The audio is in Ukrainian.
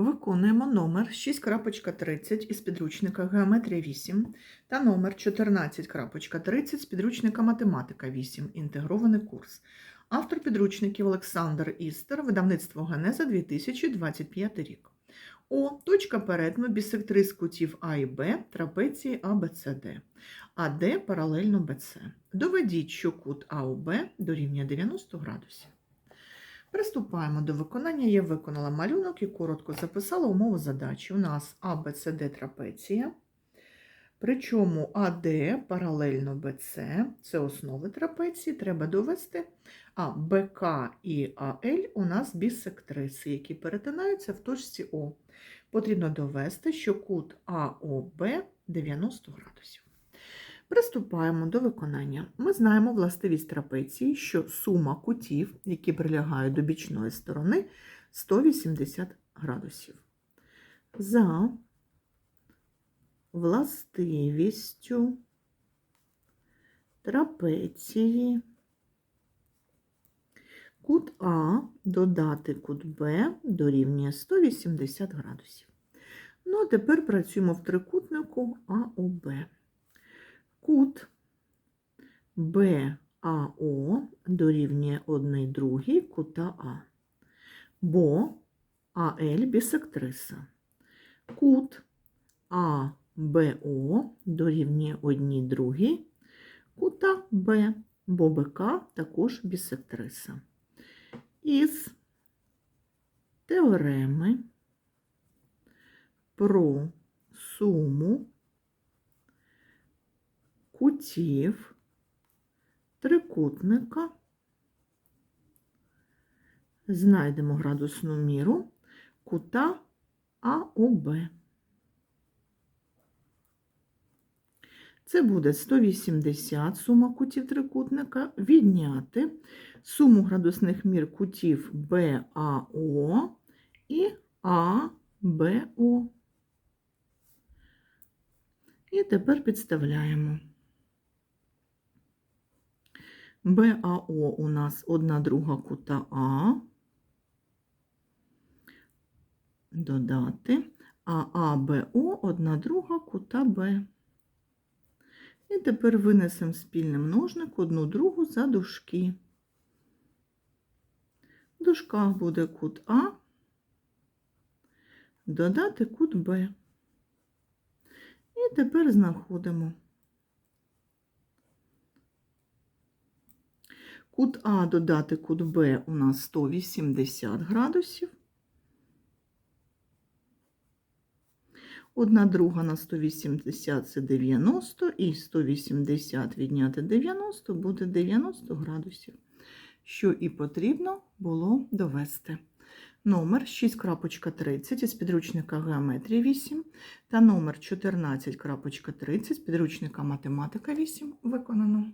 Виконуємо номер 6.30 із підручника Геометрія 8 та номер 14.30 з підручника Математика 8. Інтегрований курс. Автор підручників Олександр Істер, видавництво Генеза 2025 рік. О. Точка перетину бісектрис кутів А і Б, трапеції АБЦД. АД паралельно БЦ. Доведіть, що кут АОБ дорівнює 90 градусів. Приступаємо до виконання. Я виконала малюнок і коротко записала умову задачі. У нас АБЦД трапеція. Причому АД паралельно БЦ це основи трапеції. Треба довести. А БК і АЛ у нас бісектриси, які перетинаються в точці О. Потрібно довести, що кут АОБ 90 градусів. Приступаємо до виконання. Ми знаємо властивість трапеції, що сума кутів, які прилягають до бічної сторони, 180 градусів. За властивістю трапеції кут А додати кут Б дорівнює 180 градусів. Ну, а тепер працюємо в трикутнику АОБ. Кут БАО дорівнює 1 другій кута А, бо АЛ бісектриса. Кут АБО дорівнює 1 другій кута Б, бо БК також бісектриса. Із теореми про суму кутів трикутника. Знайдемо градусну міру кута АОБ. Це буде 180 сума кутів трикутника, відняти суму градусних мір кутів БАО і АБО. І тепер підставляємо. БАО у нас одна друга кута А, додати, а АБО одна друга кута Б. І тепер винесемо спільний множник одну другу за дужки. В дужках буде кут А, додати кут Б. І тепер знаходимо. Кут А додати кут Б у нас 180 градусів. Одна друга на 180 це 90, і 180 відняти 90 буде 90 градусів, що і потрібно було довести. Номер 6.30 із підручника Геометрія 8 та номер 14.30 з підручника Математика 8 виконано.